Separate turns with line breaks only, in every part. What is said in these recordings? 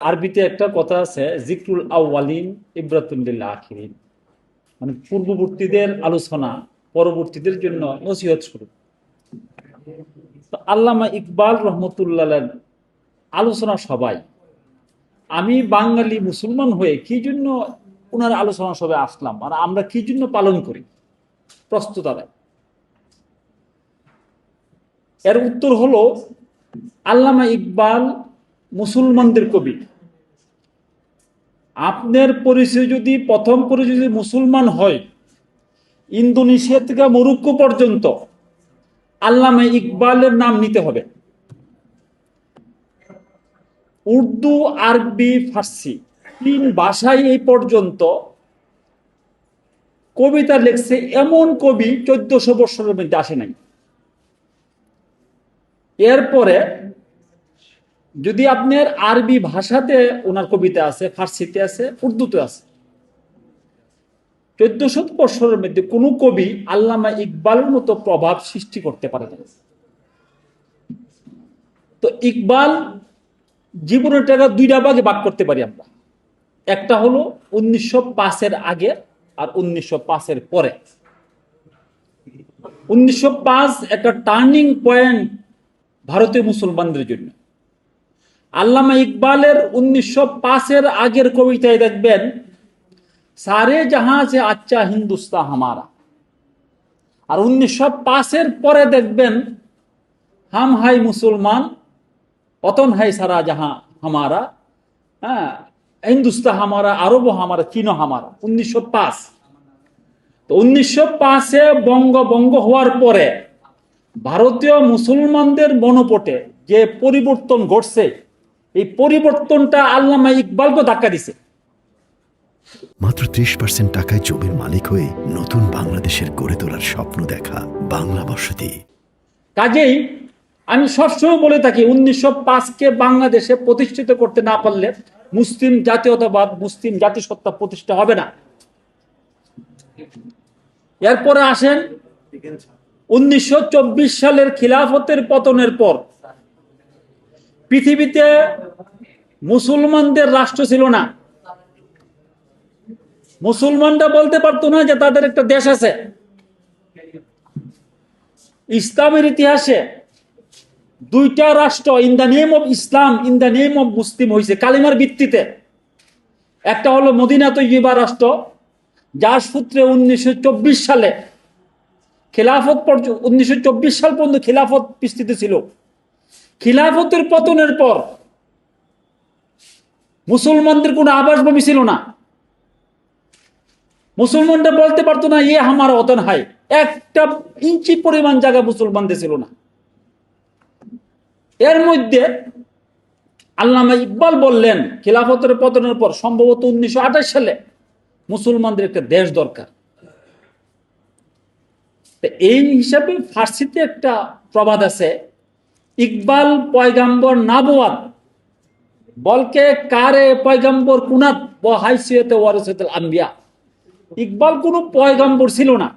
আরবিতে একটা কথা আছে, জিক্রুল আউয়ালিন ইব্রাতুল্লিল আখিরিন। মানে পূর্ববর্তীদের আলোচনা পরবর্তীদের জন্য নসিহত স্বরূপ। আল্লামা ইকবাল রহমতুল্লাহ আলোচনা সবাই আমি বাঙালি মুসলমান হয়ে কি জন্য ওনার আলোচনা সবাই আসলাম? আর আমরা কি জন্য পালন করি? প্রস্তুত এর উত্তর হলো, আল্লামা ইকবাল মুসলমানদের কবি। আপনার পরিচয় যদি, প্রথম পরিচয় যদি মুসলমান হয়, ইন্দোনেশিয়া থেকে মরুক্কো পর্যন্ত আল্লামা ইকবালের নাম নিতে হবে। উর্দু, আরবি, ফার্সি তিন ভাষায় এই পর্যন্ত কবিতা লেখছে এমন কবি চোদ্দশো বৎসরের মধ্যে আসে নাই। এরপরে যদি আপনার আরবি ভাষাতে ওনার কবিতা আছে, ফার্সিতে আছে, উর্দুতে আছে চোদ্দশো বৎসরের মধ্যে কোনো কবি আল্লামা ইকবালের মতো প্রভাব সৃষ্টি করতে পারে না। তো ইকবাল জীবনের টাকা দুইটা ভাগে ভাগ করতে পারি আমরা। একটা হলো উনিশশো পাঁচের আগে আর উনিশশো পাঁচের পরে। উনিশশো পাঁচ একটা টার্নিং পয়েন্ট ভারতীয় মুসলমানদের জন্য। আল্লামা ইকবালের উনিশশো পাঁচের আগের কবিতায় দেখবেন, সারে জাহাঁ সে আচ্ছা হিন্দুস্তা হামারা। আর উনিশশো পাঁচের পরে দেখবেন, হাম হাই মুসলমান, অতন হাই সারা জাহাঁ হামারা। হ্যাঁ হিন্দুস্তা হামারা আরব হামারা চীন হামারা। উনিশশো পাঁচ। তো উনিশশো পাঁচে বঙ্গবঙ্গ হওয়ার পরে ভারতীয় মুসলমানদের মনোপটে যে পরিবর্তন ঘটছে এই পরিবর্তনটা আল্লামা ইকবালকে ধাক্কা দিছে।
মাত্র ত্রিশ পার্সেন্ট টাকায় জমির মালিক হয়ে নতুন বাংলাদেশের গড়ে তোলার স্বপ্ন দেখা বাংলা বসতি।
কাজেই আমি সবসময় বলে থাকি উনিশশো পাঁচকে বাংলাদেশে প্রতিষ্ঠিত করতে না পারলে মুসলিম জাতীয়তাবাদ মুসলিম জাতিসত্তা প্রতিষ্ঠা হবে না। এরপরে আসেন উনিশশো চব্বিশ সালের খিলাফতের পতনের পর। পৃথিবীতে মুসলমানদের রাষ্ট্র ছিল না। মুসলমানরা বলতে পারতো না যে তাদের একটা দেশ আছে। ইসলামের ইতিহাসে দুইটা রাষ্ট্র in the name of Islam in the name of Muslim হয়েছে কালিমার ভিত্তিতে। একটা হলো মদিনা তৈবা রাষ্ট্র, যার সূত্রে উনিশশো চব্বিশ সালে খিলাফত উনিশশো সাল পর্যন্ত খিলাফত বিস্তৃত ছিল। খিলাফতের পতনের পর মুসলমানদের কোনো আবাসভূমি ছিল না। মুসলমানরা বলতে পারতো না ইয়ে আমার অতন হাই একটা ইঞ্চি পরিমাণ জায়গা মুসলমানদের ছিল না। এর মধ্যে আল্লামা ইকবাল বললেন, খিলাফতের পতনের পর সম্ভবত উনিশশো আঠাশ সালে মুসলমানদের একটা দেশ দরকার। এই হিসাবে ফার্সিতে একটা প্রবাদ আছে, ইকবাল পয়গাম্বর নাবোয়াত বলকে কারে পয়গাম্বর কুনাত ব হাইসিয়তে ওয়ারসেতুল আম্বিয়া ইকবাল কোনো পয়গাম্বর ছিল না।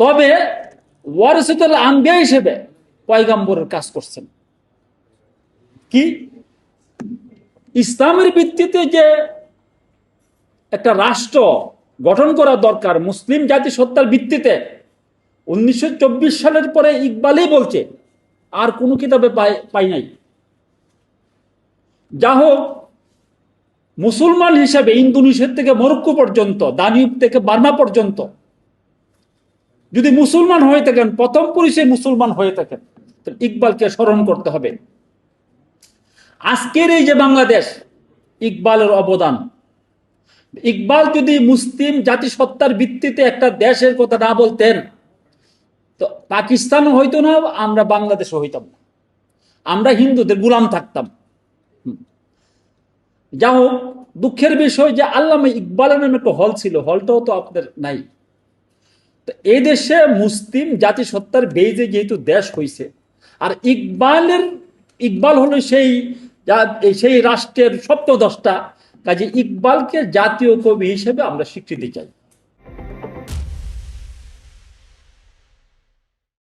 তবে ওয়ারসেতুল আম্বিয়া হিসেবে পয়গাম্বরের কাজ করছেন। কি? ইসলামের ভিত্তিতে যে একটা রাষ্ট্র গঠন করা দরকার, মুসলিম জাতি সত্তার ভিত্তিতে, উনিশশো চব্বিশ সালের পরে ইকবালই বলছে, আর কোনো কিতাবে পাই পাই নাই। যা হোক মুসলমান হিসেবে ইন্দোনেশিয়া থেকে মরক্কো পর্যন্ত দানিউব থেকে বার্মা পর্যন্ত, যদি মুসলমান হয়ে থাকেন, প্রথম পরিচয় মুসলমান হয়ে থাকেন ইকবালকে স্মরণ করতে হবে। আজকের এই যে বাংলাদেশ, ইকবালের অবদান। ইকবাল যদি মুসলিম জাতিসত্তার ভিত্তিতে একটা দেশের কথা না বলতেন, তো পাকিস্তানও হইতো না, আমরা বাংলাদেশও হইতাম না। আমরা হিন্দুদের গুলাম থাকতাম। যা হোক, দুঃখের বিষয় যে আল্লামা ইকবালের নামে একটা হল ছিল, হলটাও তো আপনাদের নাই। তো এই দেশে মুসলিম জাতিসত্তার বেজে যেহেতু দেশ হইছে, আর ইকবালের, ইকবাল হলো সেই সেই রাষ্ট্রের সপ্তদশটা, কাজে ইকবালকে জাতীয় কবি হিসেবে আমরা স্বীকৃতি চাই।